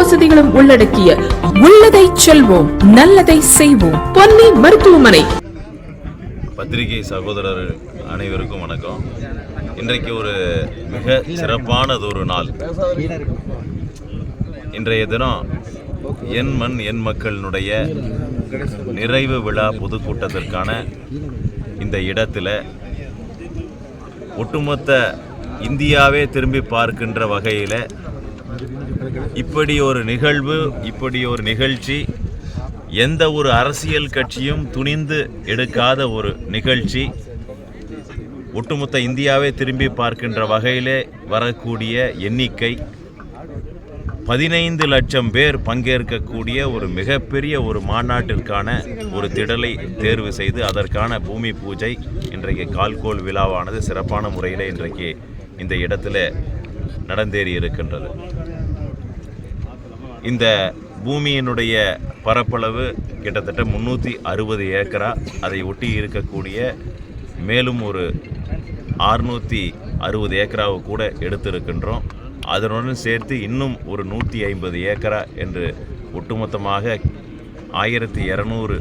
வசதிகளும் உள்ளடக்கிய உள்ளதை செல்வோம் நல்லதை செய்வோம். பொன்னி மருத்துவமனை. பத்திரிகை சகோதரர் அனைவருக்கும் வணக்கம். இன்றைக்கு ஒரு மிக சிறப்பானதொரு நாள். இன்றைய தினம் என் மண் என் மக்களினுடைய நிறைவு விழா பொதுக்கூட்டத்திற்கான இந்த இடத்துல ஒட்டுமொத்த இந்தியாவே திரும்பி பார்க்கின்ற வகையில் இப்படி ஒரு நிகழ்வு இப்படி ஒரு நிகழ்ச்சி எந்த ஒரு அரசியல் கட்சியும் துணிந்து எடுக்காத ஒரு நிகழ்ச்சி ஒட்டுமொத்த இந்தியாவே திரும்பி பார்க்கின்ற வகையிலே வரக்கூடிய எண்ணிக்கை பதினைந்து லட்சம் பேர் பங்கேற்கக்கூடிய ஒரு மிகப்பெரிய ஒரு மாநாட்டிற்கான ஒரு திடலை தேர்வு செய்து அதற்கான பூமி பூஜை இன்றைக்கு கால்கோல் விழாவானது சிறப்பான முறையில் இன்றைக்கு இந்த இடத்துல நடந்தேறி இருக்கின்றது. இந்த பூமியினுடைய பரப்பளவு கிட்டத்தட்ட முந்நூற்றி அறுபது ஏக்கரா. அதை ஒட்டி இருக்கக்கூடிய மேலும் ஒரு ஆறுநூற்றி அறுபது ஏக்கராவை கூட எடுத்திருக்கின்றோம். அதனுடன் சேர்த்து இன்னும் ஒரு நூற்றி ஐம்பது ஏக்கரா என்று ஒட்டுமொத்தமாக ஆயிரத்தி இரநூறு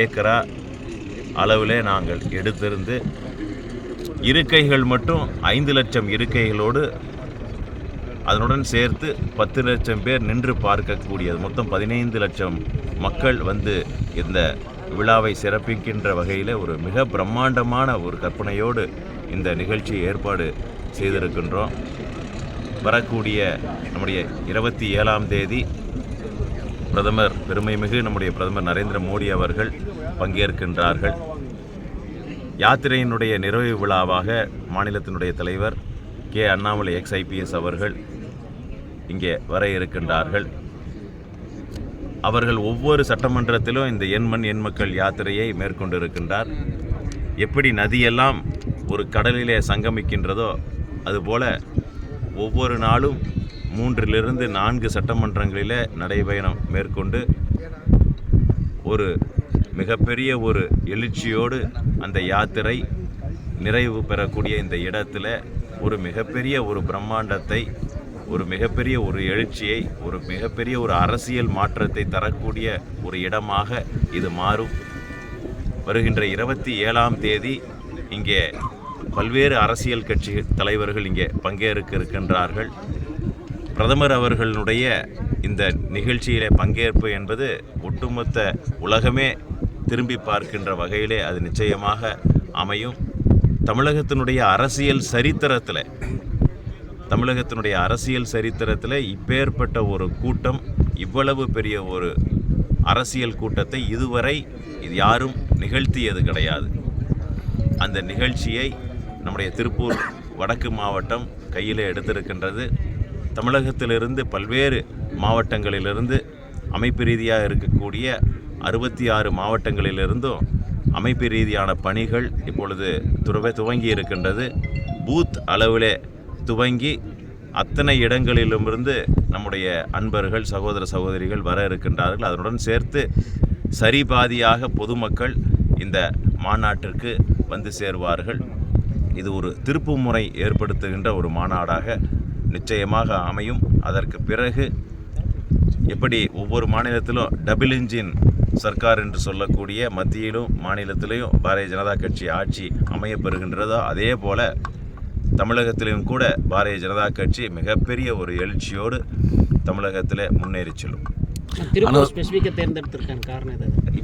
ஏக்கரா அளவில் நாங்கள் எடுத்திருந்து இருக்கைகள் மட்டும் ஐந்து லட்சம் இருக்கைகளோடு அதனுடன் சேர்த்து பத்து லட்சம் பேர் நின்று பார்க்கக்கூடியது. மொத்தம் பதினைந்து லட்சம் மக்கள் வந்து இந்த விழாவை சிறப்பிக்கின்ற வகையில் ஒரு மிக பிரம்மாண்டமான ஒரு கற்பனையோடு இந்த நிகழ்ச்சியை ஏற்பாடு செய்திருக்கின்றோம். வரக்கூடிய நம்முடைய இருபத்தி ஏழாம் தேதி பிரதமர் பெருமைமிகு நம்முடைய பிரதமர் நரேந்திர மோடி அவர்கள் பங்கேற்கின்றார்கள். யாத்திரையினுடைய நிறைவு விழாவாக மாநிலத்தினுடைய தலைவர் கே அண்ணாமலை எக்ஸ் ஐபிஎஸ் அவர்கள் இங்கே வர இருக்கின்றார்கள். அவர்கள் ஒவ்வொரு சட்டமன்றத்திலும் இந்த எண்மண் எண்மக்கள் எண் மக்கள் யாத்திரையை மேற்கொண்டிருக்கின்றார். எப்படி நதியெல்லாம் ஒரு கடலிலே சங்கமிக்கின்றதோ அதுபோல ஒவ்வொரு நாளும் மூன்றிலிருந்து நான்கு சட்டமன்றங்களிலே நடைபயணம் மேற்கொண்டு ஒரு மிகப்பெரிய ஒரு எழுச்சியோடு அந்த யாத்திரை நிறைவு பெறக்கூடிய இந்த இடத்துல ஒரு மிகப்பெரிய ஒரு பிரம்மாண்டத்தை ஒரு மிகப்பெரிய ஒரு எழுச்சியை ஒரு மிகப்பெரிய ஒரு அரசியல் மாற்றத்தை தரக்கூடிய ஒரு இடமாக இது மாறும். வருகின்ற இருபத்தி ஏழாம் தேதி இங்கே பல்வேறு அரசியல் கட்சி தலைவர்கள் இங்கே பங்கேற்க இருக்கின்றார்கள். பிரதமர் அவர்களுடைய இந்த நிகழ்ச்சியிலே பங்கேற்பு என்பது ஒட்டுமொத்த உலகமே திரும்பி பார்க்கின்ற வகையிலே அது நிச்சயமாக அமையும். தமிழகத்தினுடைய அரசியல் சரித்திரத்தில் தமிழகத்தினுடைய அரசியல் சரித்திரத்தில் இப்பேற்பட்ட ஒரு கூட்டம் இவ்வளவு பெரிய ஒரு அரசியல் கூட்டத்தை இதுவரை இது யாரும் நிகழ்த்தியது கிடையாது. அந்த நிகழ்ச்சியை நம்முடைய திருப்பூர் வடக்கு மாவட்டம் கையில் எடுத்திருக்கின்றது. தமிழகத்திலிருந்து பல்வேறு மாவட்டங்களிலிருந்து அமைப்பு ரீதியாக இருக்கக்கூடிய அறுபத்தி ஆறு மாவட்டங்களிலிருந்தும் அமைப்பு ரீதியான பணிகள் இப்பொழுது துறவை துவங்கி இருக்கின்றது பூத் அளவிலே துவங்கி அத்தனை இடங்களிலுமிருந்து நம்முடைய அன்பர்கள் சகோதர சகோதரிகள் வர இருக்கின்றார்கள். அதனுடன் சேர்த்து சரிபாதியாக பொதுமக்கள் இந்த மாநாட்டிற்கு வந்து சேருவார்கள். இது ஒரு திருப்பு முறை ஏற்படுத்துகின்ற ஒரு மாநாடாக நிச்சயமாக அமையும். அதற்கு பிறகு எப்படி ஒவ்வொரு மாநிலத்திலும் டபுள் இன்ஜின் சர்க்கார் என்று சொல்லக்கூடிய மத்தியிலும் மாநிலத்திலையும் பாரதிய ஜனதா கட்சி ஆட்சி அமையப்பெறுகின்றதோ அதே போல் தமிழகத்திலும் கூட பாரதிய ஜனதா கட்சி மிகப்பெரிய ஒரு எழுச்சியோடு தமிழகத்தில் முன்னேறி செல்லும்.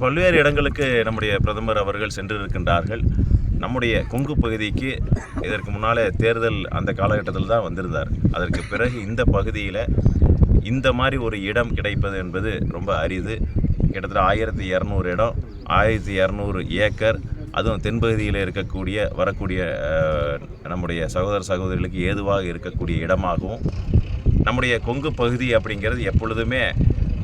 பல்வேறு இடங்களுக்கு நம்முடைய பிரதமர் அவர்கள் சென்றிருக்கின்றார்கள். நம்முடைய கொங்கு பகுதிக்கு இதற்கு முன்னாலே தேர்தல் அந்த காலகட்டத்தில் தான் வந்திருந்தார். அதற்கு பிறகு இந்த பகுதியில் இந்த மாதிரி ஒரு இடம் கிடைப்பது என்பது ரொம்ப அரிது. கிட்டத்தட்ட ஆயிரத்தி இரநூறு இடம் ஆயிரத்தி இரநூறு ஏக்கர். அதுவும் தென்பகுதியில் இருக்கக்கூடிய வரக்கூடிய நம்முடைய சகோதர சகோதரிகளுக்கு ஏதுவாக இருக்கக்கூடிய இடமாகவும் நம்முடைய கொங்கு பகுதி அப்படிங்கிறது எப்பொழுதுமே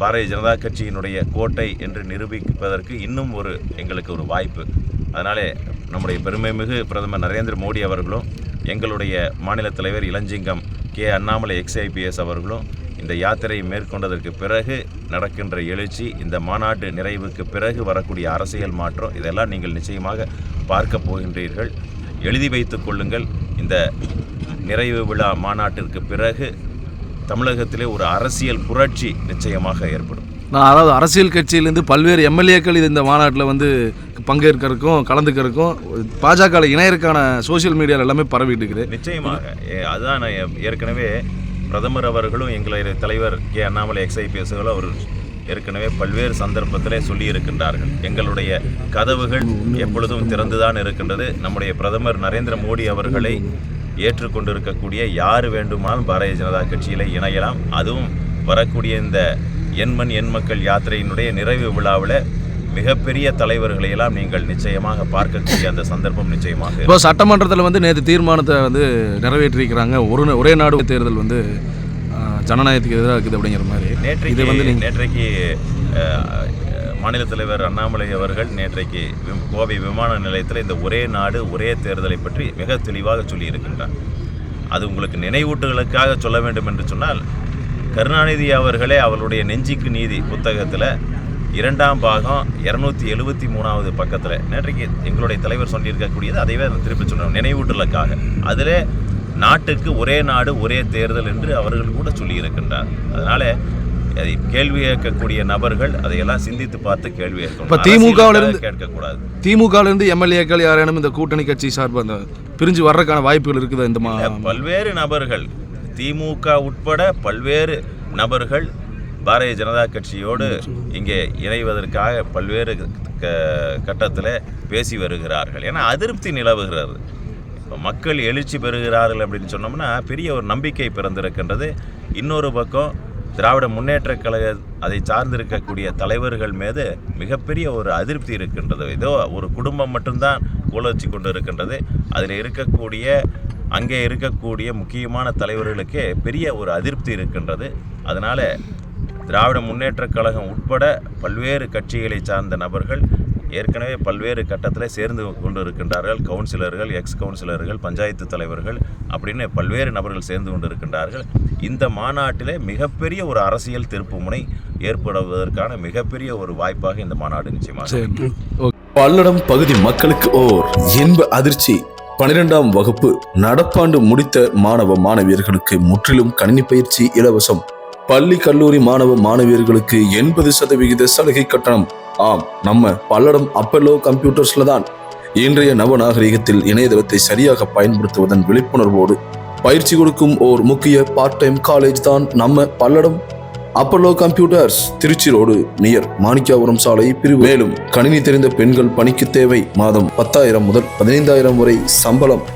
பாரதிய ஜனதா கட்சியினுடைய கோட்டை என்று நிரூபிப்பதற்கு இன்னும் ஒரு எங்களுக்கு ஒரு வாய்ப்பு. அதனாலே நம்முடைய பெருமைமிகு பிரதமர் நரேந்திர மோடி அவர்களும் எங்களுடைய மாநில தலைவர் இளஞ்சிங்கம் கே அண்ணாமலை எக்ஸ்ஐபிஎஸ் அவர்களும் இந்த யாத்திரை மேற்கொண்டதற்கு பிறகு நடக்கின்ற எழுச்சி இந்த மாநாட்டு நிறைவுக்கு பிறகு வரக்கூடிய அரசியல் மாற்றம் இதெல்லாம் நீங்கள் நிச்சயமாக பார்க்க போகின்றீர்கள். எழுதி வைத்துக் கொள்ளுங்கள் இந்த நிறைவு விழா மாநாட்டிற்கு பிறகு தமிழகத்திலே ஒரு அரசியல் புரட்சி நிச்சயமாக ஏற்படும். நான் அதாவது அரசியல் கட்சியிலேருந்து பல்வேறு எம்எல்ஏக்கள் இது இந்த மாநாட்டில் வந்து பங்கேற்கிறதுக்கும் கலந்துக்கிறதுக்கும் பாஜக இணையருக்கான சோஷியல் மீடியாவில் எல்லாமே பரவிட்டு இருக்குது. நிச்சயமாக. அதுதான் நான் ஏற்கனவே பிரதமர் அவர்களும் எங்களுடைய தலைவர் கே. அண்ணாமலை எக்ஸ்ஐபிஎஸ்களும் அவர் ஏற்கனவே பல்வேறு சந்தர்ப்பத்திலே சொல்லியிருக்கின்றார்கள். எங்களுடைய கதவுகள் எப்பொழுதும் திறந்துதான் இருக்கின்றது. நம்முடைய பிரதமர் நரேந்திர மோடி அவர்களை ஏற்றுக்கொண்டிருக்கக்கூடிய யார் வேண்டுமானாலும் பாரதிய ஜனதா கட்சியில் இணையலாம். அதுவும் வரக்கூடிய இந்த எண்மண் எண் மக்கள் யாத்திரையினுடைய நிறைவு விழாவில் மிகப்பெரிய தலைவர்களை எல்லாம் நீங்கள் நிச்சயமாக பார்க்கக்கூடிய அந்த சந்தர்ப்பம் நிச்சயமாக. இப்போ சட்டமன்றத்தில் வந்து நேற்று தீர்மானத்தை வந்து நிறைவேற்றிருக்கிறாங்க. ஒரு ஒரே நாடு தேர்தல் வந்து ஜனநாயகத்துக்கு எதிராக இருக்குது அப்படிங்கிற மாதிரி. நேற்றைக்கு இது வந்து நேற்றைக்கு மாநில தலைவர் அண்ணாமலை அவர்கள் நேற்றைக்கு கோவை விமான நிலையத்தில் இந்த ஒரே நாடு ஒரே தேர்தலை பற்றி மிக தெளிவாக சொல்லியிருக்கின்றார். அது உங்களுக்கு நினைவூட்டுகளுக்காக சொல்ல வேண்டும் என்று சொன்னால் கருணாநிதி அவர்களே அவருடைய நெஞ்சிக்கு நீதி புத்தகத்தில் இரண்டாம் பாகம் இரநூத்தி எழுபத்தி மூணாவது பக்கத்தில். நேற்றைக்கு எங்களுடைய தலைவர் சொல்லியிருக்கக்கூடியது அதைவே திருப்பி சொன்னோம் நினைவூட்டலுக்காக. அதிலே நாட்டுக்கு ஒரே நாடு ஒரே தேர்தல் என்று அவர்கள் கூட சொல்லியிருக்கின்றார். அதனால அதை கேள்வி கேட்கக்கூடிய நபர்கள் அதையெல்லாம் சிந்தித்து பார்த்து கேள்வி இப்ப திமுக ல இருந்து- அரசியலுக்காக கேட்கக்கூடாது. திமுகலேருந்து எம்எல்ஏக்கள் யாரேனும் இந்த கூட்டணி கட்சி சார்பு அந்த பிரிஞ்சு வர்றதுக்கான வாய்ப்புகள் இருக்குது இந்த பல்வேறு நபர்கள் திமுக உட்பட பல்வேறு நபர்கள் பாரதிய ஜனதா கட்சியோடு இங்கே இணைவதற்காக பல்வேறு க கட்டத்தில் பேசி வருகிறார்கள். ஏன்னா அதிருப்தி நிலவுகிறது. இப்போ மக்கள் எழுச்சி பெறுகிறார்கள் அப்படின்னு சொன்னோம்னா பெரிய ஒரு நம்பிக்கை பிறந்திருக்கின்றது. இன்னொரு பக்கம் திராவிட முன்னேற்ற கழக அதை சார்ந்திருக்கக்கூடிய தலைவர்கள் மீது மிகப்பெரிய ஒரு அதிருப்தி இருக்கின்றது. ஏதோ ஒரு குடும்பம் மட்டும்தான் கோலோச்சி கொண்டு இருக்கின்றது அதில் இருக்கக்கூடிய அங்கே இருக்கக்கூடிய முக்கியமான தலைவர்களுக்கே பெரிய ஒரு அதிருப்தி இருக்கின்றது. அதனால் திராவிட முன்னேற்றக் கழகம் உட்பட பல்வேறு கட்சிகளை சார்ந்த நபர்கள் ஏற்கனவே பல்வேறு கட்டத்தில் சேர்ந்து கொண்டு இருக்கின்றார்கள் கவுன்சிலர்கள் எக்ஸ் கவுன்சிலர்கள் பஞ்சாயத்து தலைவர்கள் அப்படின்னு பல்வேறு நபர்கள் சேர்ந்து கொண்டு இருக்கின்றார்கள் இந்த மாநாட்டிலே மிகப்பெரிய ஒரு அரசியல் திருப்புமுனை ஏற்படுவதற்கான மிகப்பெரிய ஒரு வாய்ப்பாக இந்த மாநாடு நிச்சயமாக பல்லடம் பகுதி மக்களுக்கு ஓர் இன்ப அதிர்ச்சி. பனிரெண்டாம் வகுப்பு நடப்பாண்டு முடித்த மாணவ மாணவியர்களுக்கு முற்றிலும் கணினி பயிற்சி இலவசம். பள்ளி கல்லூரி மாணவ மாணவியர்களுக்கு எண்பது சதவிகித சலுகை கட்டணம். ஆம் நம்ம பல்லடம் அப்பல்லோ கம்ப்யூட்டர்ஸ்ல தான். இன்றைய நவநாகரிகத்தில் இணையதளத்தை சரியாக பயன்படுத்துவதன் விழிப்புணர்வோடு பயிற்சி கொடுக்கும் ஓர் முக்கிய பார்ட் டைம் காலேஜ் தான் நம்ம Palladam. Apollo computers Tiruchi road near Manickapuram சாலை பிரிவு. மேலும் கணினி தெரிந்த பெண்கள் பணிக்கு தேவை. மாதம் பத்தாயிரம் முதல் பதினைந்தாயிரம் வரை சம்பளம்.